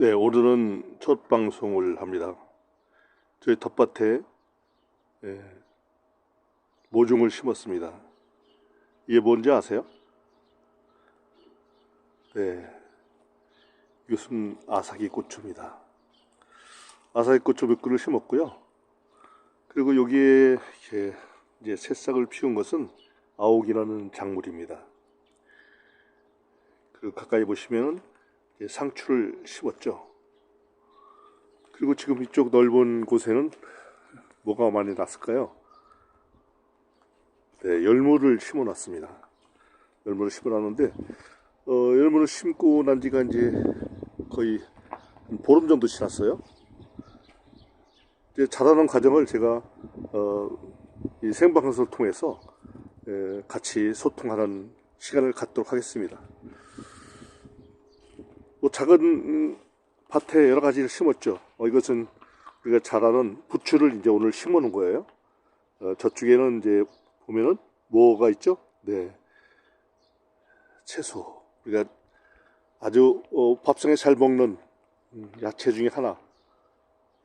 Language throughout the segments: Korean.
네, 오늘은 첫 방송을 합니다. 저희 텃밭에 예, 모종을 심었습니다. 이게 뭔지 아세요? 네, 이것은 아사기 고추입니다. 아사기 고추 몇 그루 심었고요. 그리고 여기에 이제 새싹을 피운 것은 아옥이라는 작물입니다. 그리고 가까이 보시면은 이제 상추를 심었죠. 그리고 지금 이쪽 넓은 곳에는 뭐가 많이 났을까요? 네, 열무를 심어 놨습니다. 열무를 심어 놨는데, 어, 열무를 심고 난 지가 이제 거의 한 보름 정도 지났어요. 이제 자라는 과정을 제가, 어, 이 생방송을 통해서 에, 같이 소통하는 시간을 갖도록 하겠습니다. 뭐 작은 음, 밭에 여러 가지를 심었죠. 어, 이것은 우리가 잘 아는 부추를 이제 오늘 심어 놓은 거예요. 어, 저쪽에는 이제 보면은 뭐가 있죠? 네. 채소. 우리가 아주 어, 밥상에 잘 먹는 음, 야채 중에 하나.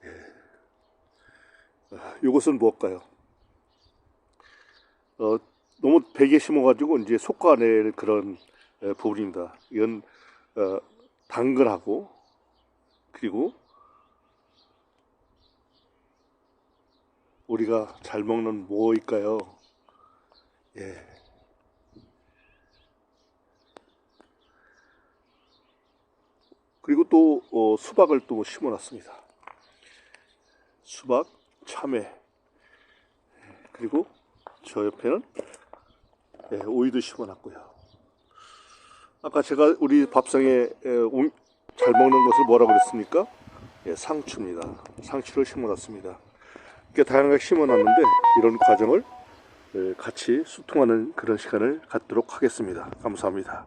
예. 아, 이것은 무엇일까요? 어, 너무 베개 심어가지고 이제 속과낼 그런 에, 부분입니다. 이건 어, 당근하고 그리고 우리가 잘 먹는 뭐일까요? 예. 그리고 또 어, 수박을 또 심어놨습니다. 수박, 참외, 그리고 저 옆에는 예, 오이도 심어놨고요. 아까 제가 우리 밥상에 잘 먹는 것을 뭐라고 그랬습니까? 예, 상추입니다. 상추를 심어놨습니다. 이렇게 다양하게 심어놨는데 이런 과정을 에, 같이 소통하는 그런 시간을 갖도록 하겠습니다. 감사합니다.